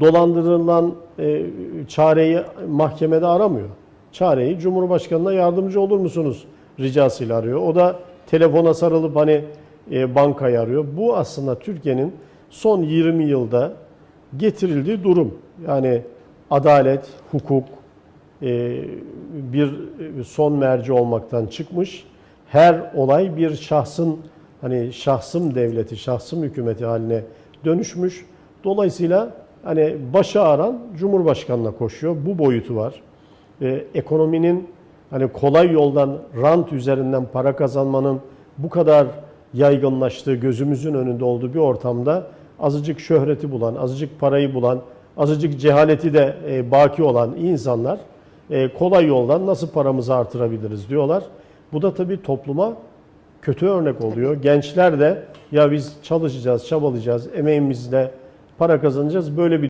dolandırılan e, çareyi mahkemede aramıyor. Çareyi Cumhurbaşkanı'na yardımcı olur musunuz ricasıyla arıyor. O da telefona sarılıp hani e, bankayı arıyor. Bu aslında Türkiye'nin son 20 yılda getirildiği durum. Yani adalet, hukuk e, bir son merci olmaktan çıkmış. Her olay bir şahsın hani şahsım devleti, şahsım hükümeti haline dönüşmüş. Dolayısıyla hani başı ağıran Cumhurbaşkanı'na koşuyor. Bu boyutu var. E, ekonominin hani kolay yoldan rant üzerinden para kazanmanın bu kadar yaygınlaştığı, gözümüzün önünde olduğu bir ortamda azıcık şöhreti bulan, azıcık parayı bulan, azıcık cehaleti de e, baki olan insanlar e, kolay yoldan nasıl paramızı artırabiliriz diyorlar. Bu da tabii topluma kötü örnek oluyor. Gençler de ya biz çalışacağız, çabalayacağız, emeğimizle para kazanacağız. Böyle bir